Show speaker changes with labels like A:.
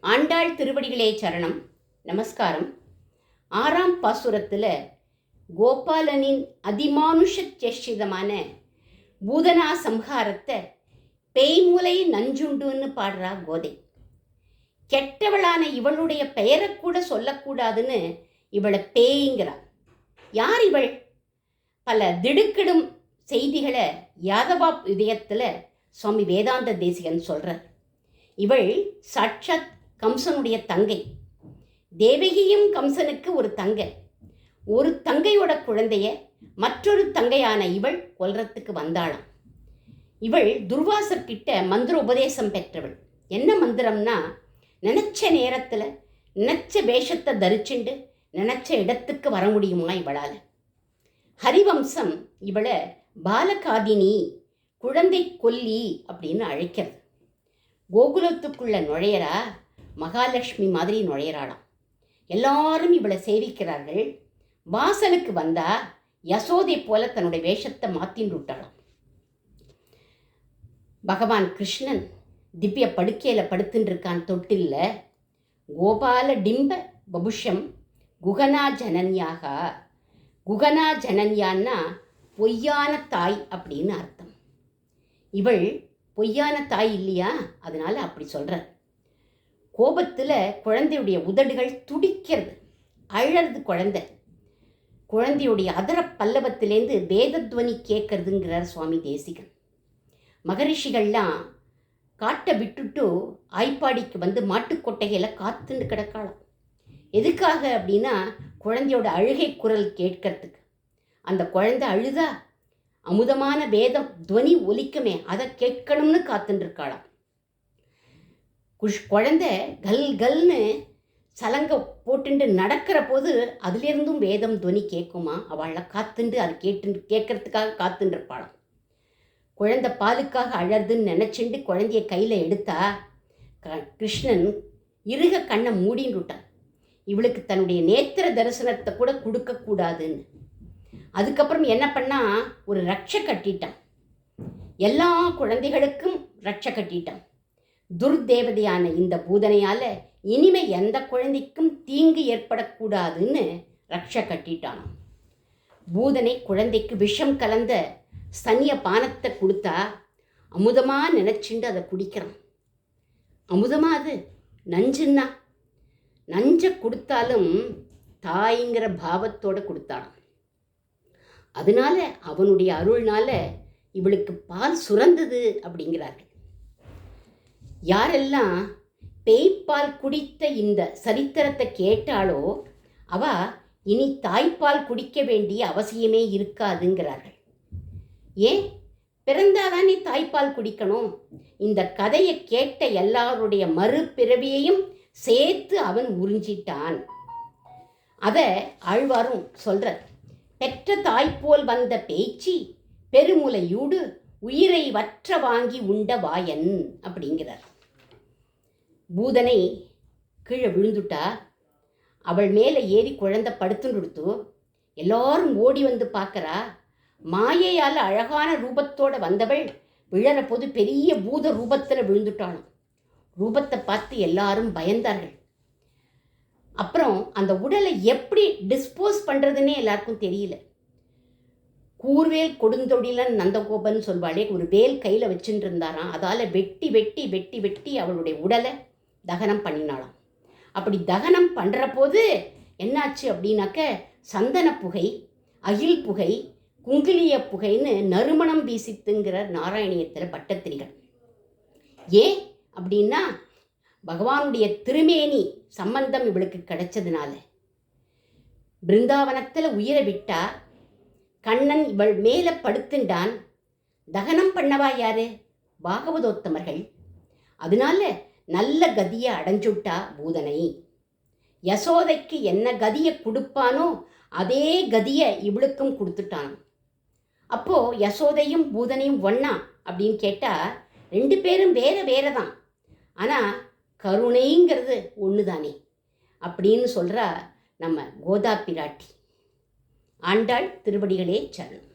A: ஆண்டாள் திருவடிகளே சரணம். நமஸ்காரம். ஆறாம் பாசுரத்தில் கோபாலனின் அதிமானுஷ சேஷிதமான பூதனா சம்ஹாரத்தை பேய்முலை நஞ்சுண்டுன்னு பாடுறா கோதை. கெட்டவளான இவளுடைய பெயரை கூட சொல்லக்கூடாதுன்னு இவளை பேய்ங்கிறா. யார் இவள்? பல திடுக்கிடும் செய்திகளை யாதவா இதயத்தில் சுவாமி வேதாந்த தேசிகன் சொல்கிறார் இவள் சாட்சாத் கம்சனுடைய தங்கை. தேவகியும் கம்சனுக்கு ஒரு தங்கை ஒரு தங்கையோட குழந்தைய மற்றொரு தங்கையான இவள் கொல்றத்துக்கு வந்தாளாம். இவள் துர்வாசர்கிட்ட மந்திர உபதேசம் பெற்றவள். என்ன மந்திரம்னா நினச்ச நேரத்தில் நினச்ச வேஷத்தை தரிச்சுண்டு நினச்ச இடத்துக்கு வர முடியுமா இவளால்? ஹரிவம்சம் இவளை பாலகாதினி குழந்தை கொல்லி அப்படின்னு அழைக்கிறது. கோகுலத்துக்குள்ள நுழையறா மகாலட்சுமி மாதிரி நுழையிறாளாம். எல்லாரும் இவளை சேவிக்கிறார்கள். வாசலுக்கு வந்தா யசோதை போல தன்னுடைய வேஷத்தை மாத்தின்னு விட்டாளாம். பகவான் கிருஷ்ணன் திவ்ய படுக்கையில் படுத்துட்டு இருக்கான் தொட்டில்ல. கோபால டிம்ப பபுஷம் குகனா ஜனன்யாக. குகனா ஜனன்யான்னா பொய்யான தாய் அப்படின்னு அர்த்தம். இவள் பொய்யான தாய் இல்லையா? அதனால அப்படி சொல்கிறார் கோபத்தில் குழந்தையுடைய உதடுகள் துடிக்கிறது. அழறது குழந்தை. குழந்தையுடைய அதர பல்லவத்திலேருந்து வேதத்வனி கேட்கறதுங்கிறார் சுவாமி தேசிகன். மகரிஷிகள்லாம் காட்டை விட்டுட்டு ஆய்ப்பாடிக்கு வந்து மாட்டுக்கொட்டைகளை காத்துண்டு கிடக்காளாம். எதுக்காக அப்படின்னா குழந்தையோட அழுகை குரல் கேட்கறதுக்கு. அந்த குழந்தை அழுதா அமுதமான வேதம் துவனி ஒலிக்குமே அதை கேட்கணும்னு காத்துட்டு இருக்காளாம். குஷ் குழந்தை கல் கல்னு சலங்க போட்டுண்டு நடக்கிற போது அதுலேருந்தும் வேதம் துவனி கேட்குமா? அவளை காத்துண்டு அது கேட்டு கேட்கறதுக்காக காத்துட்டு இருப்பாளாம் குழந்தை பாலுக்காக அழறதுன்னு நினச்சிண்டு குழந்தைய கையில் எடுத்தா க கிருஷ்ணன் இருக கண்ணை மூடின்னுட்டான் இவளுக்கு தன்னுடைய நேத்திர தரிசனத்தை கூட கொடுக்கக்கூடாதுன்னு அதுக்கப்புறம் என்ன பண்ணால் ஒரு ரட்சை கட்டிட்டான். எல்லா குழந்தைகளுக்கும் ரட்சை கட்டிட்டான். துர்தேவதையான இந்த பூதனையால் இனிமே எந்த குழந்தைக்கும் தீங்கு ஏற்படக்கூடாதுன்னு ரக்ஷ கட்டிட்டான் பூதனை குழந்தைக்கு விஷம் கலந்த சனிய பானத்தை கொடுத்தா அமுதமாக நினச்சிண்டு அதை குடிக்கிறான். அமுதமாக அது? நஞ்சுன்னா? நஞ்சை கொடுத்தாலும் தாய்ங்கிற பாவத்தோடு கொடுத்தாளாம் அதனால அவனுடைய அருள்னால இவளுக்கு பால் சுரந்தது அப்படிங்கிறார்கள். யாரெல்லாம் பேய்ப்பால் குடித்த இந்த சரித்திரத்தை கேட்டாலோ அவ இனி தாய்ப்பால் குடிக்க வேண்டிய அவசியமே இருக்காதுங்கிறார்கள். ஏன்? பிறந்தாதானே தாய்ப்பால் குடிக்கணும். இந்த கதையை கேட்ட எல்லாருடைய மறுபிறவியையும் சேர்த்து அவன் உறிஞ்சிட்டான். அதை ஆழ்வாரும் சொல்றார் பெற்ற தாய்ப்போல் வந்த பேச்சு பெருமுலையூடு உயிரை வற்ற வாங்கி உண்ட வாயன் அப்படிங்கிறார். பூதனை கீழே விழுந்துட்டா அவள் மேலே ஏறி குழந்தை படுத்துன்னு எல்லாரும் ஓடி வந்து பார்க்குறா. மாயையால் அழகான ரூபத்தோடு வந்தவள் விழற போது பெரிய பூத ரூபத்தில் விழுந்துட்டாளும். ரூபத்தை பார்த்து எல்லாரும் பயந்தார்கள். அப்புறம் அந்த உடலை எப்படி டிஸ்போஸ் பண்ணுறதுன்னே எல்லாருக்கும் தெரியல. கூர்வேல் கொடுந்தொடிலன் நந்தகோபன் சொல்வாளே ஒரு வேல் கையில் வச்சுட்டு இருந்தாராம். அதால் வெட்டி வெட்டி வெட்டி வெட்டி அவளுடைய உடலை தகனம் பண்ணினாலாம் அப்படி தகனம் பண்ணுற போது என்னாச்சு அப்படின்னாக்க சந்தன புகை அகில் புகை குங்கிலிய புகைன்னு நறுமணம் வீசித்துங்கிற நாராயணியத்தில் பட்டத்திரிகள். ஏன் அப்படின்னா பகவானுடைய திருமேனி சம்பந்தம் இவளுக்கு கிடைச்சதுனால. பிருந்தாவனத்தில் உயிரை விட்டா கண்ணன் இவள் மேலே படுத்துண்டான். தகனம் பண்ணவா யாரு? பாகவதோத்தமர்கள். அதனால நல்ல கதியை அடைஞ்சுட்டா பூதனை. யசோதைக்கு என்ன கதியை கொடுப்பானோ அதே கதியை இவளுக்கும் கொடுத்துட்டான். அப்போ யசோதையும் பூதனையும் ஒன்றா அப்படின்னு கேட்டா ரெண்டு பேரும் வேற வேற தான் ஆனால் கருணைங்கிறது ஒன்று தானே அப்படின்னு சொல்கிறா நம்ம கோதா பிராட்டி ஆண்டாள் திருவடிகளே சரணம்.